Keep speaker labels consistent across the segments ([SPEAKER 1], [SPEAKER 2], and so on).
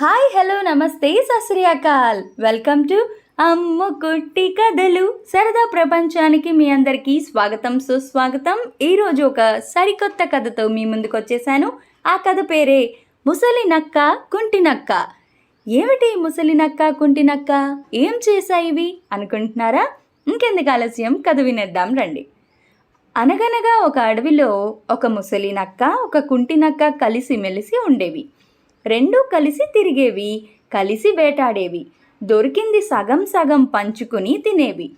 [SPEAKER 1] Hi hello నమస్తే సశ్రీయాకాల్ welcome to అమ్ము కుట్టి కథలు. సరదా ప్రపంచానికి మీ అందరికీ స్వాగతం సుస్వాగతం. ఈరోజు ఒక సరికొత్త కథతో మీ ముందుకు వచ్చేసాను. ఆ కథ పేరే ముసలి నక్క కుంటి నక్క. ఏమిటి ముసలి నక్క కుంటి నక్క? ఏం చేశాయి ఇవి? అనుకుంటున్నారా? ఇంకెందుకు ఆలస్యం? కథ వినేద్దాం రండి. అనగనగా ఒక అడవిలో ఒక ముసలి నక్క ఒక కుంటి నక్క కలిసి మెలిసి ఉండేవి. రెండూ కలిసి తిరిగేవి కలిసి వేటాడేవి. దొరికింది సగం సగం పంచుకుని తినేవి.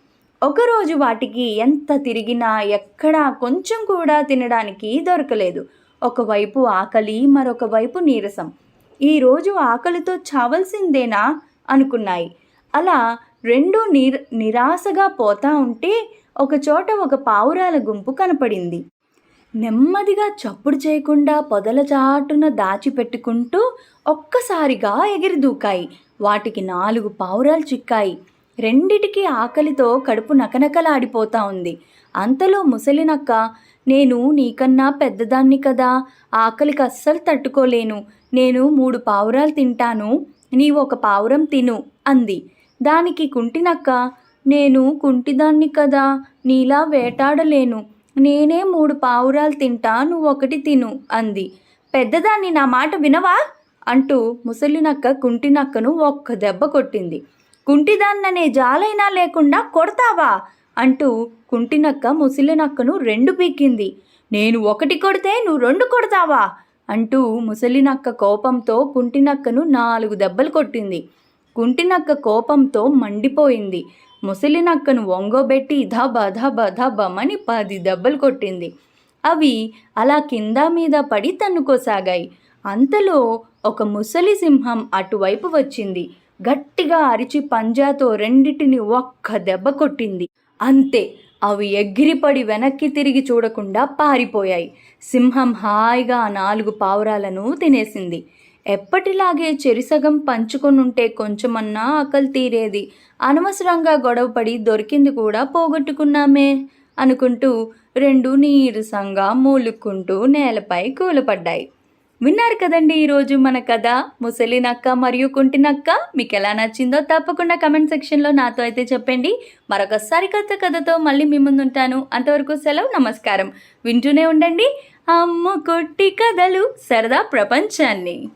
[SPEAKER 1] ఒకరోజు వాటికి ఎంత తిరిగినా ఎక్కడా కొంచెం కూడా తినడానికి దొరకలేదు. ఒకవైపు ఆకలి మరొక వైపు నీరసం ఈరోజు ఆకలితో చావలసిందేనా అనుకున్నాయి. అలా రెండు నీర నిరాశగా పోతా ఉంటే ఒకచోట ఒక పావురాల గుంపు కనపడింది. నెమ్మదిగా చప్పుడు చేయకుండా పొదల చాటున దాచిపెట్టుకుంటూ ఒక్కసారిగా ఎగిరి దూకాయి. వాటికి నాలుగు పావురాలు చిక్కాయి. రెండిటికి ఆకలితో కడుపు నకనకలాడిపోతా ఉంది. అంతలో ముసలినక్క నేను నీకన్నా పెద్దదాన్ని కదా ఆకలికి అస్సలు తట్టుకోలేను. నేను మూడు పావురాలు తింటాను. నీవు ఒక పావురం తిను అంది. దానికి కుంటినక్క నేను కుంటిదాన్ని కదా నీలా వేటాడలేను. నేనే మూడు పావురాలు తింటా నువ్వు ఒకటి తిను అంది. పెద్దదాన్ని నా మాట వినవా? అంటూ ముసలినక్క కుంటినక్కను ఒక్క దెబ్బ కొట్టింది. కుంటిదాన్ననే జాలైనా లేకుండా కొడతావా? అంటూ కుంటినక్క ముసలినక్కను రెండు పీకింది. నేను ఒకటి కొడితే నువ్వు రెండు కొడతావా? అంటూ ముసలినక్క కోపంతో కుంటినక్కను నాలుగు దెబ్బలు కొట్టింది. కుంటినక్క కోపంతో మండిపోయింది. ముసలినక్కను ఒంగోబెట్టి ధబ ధబ ధబమని పది దెబ్బలు కొట్టింది. అవి అలా కింద మీద పడి తన్నుకోసాగాయి. అంతలో ఒక ముసలి సింహం అటువైపు వచ్చింది. గట్టిగా అరిచి పంజాతో రెండిటిని ఒక్క దెబ్బ కొట్టింది. అంతే అవి ఎగిరిపడి వెనక్కి తిరిగి చూడకుండా పారిపోయాయి. సింహం హాయిగా ఆ నాలుగు పావురాలను తినేసింది. ఎప్పటిలాగే చెరిసగం పంచుకొనుంటే కొంచెమన్నా ఆకలి తీరేది. అనవసరంగా గొడవపడి దొరికింది కూడా పోగొట్టుకున్నామే అనుకుంటూ రెండు నీరసంగా మూలుక్కుంటూ నేలపై కూలపడ్డాయి. విన్నారు కదండి ఈరోజు మన కథ? ముసలి నక్క మరియు కుంటి నక్క మీకు ఎలా నచ్చిందో తప్పకుండా కమెంట్ సెక్షన్లో నాతో అయితే చెప్పండి. మరొకసారి కొత్త కథతో మళ్ళీ మీ ముందుంటాను. అంతవరకు సెలవు నమస్కారం. వింటూనే ఉండండి. అమ్మ కొట్టి కథలు సరదా ప్రపంచాన్ని.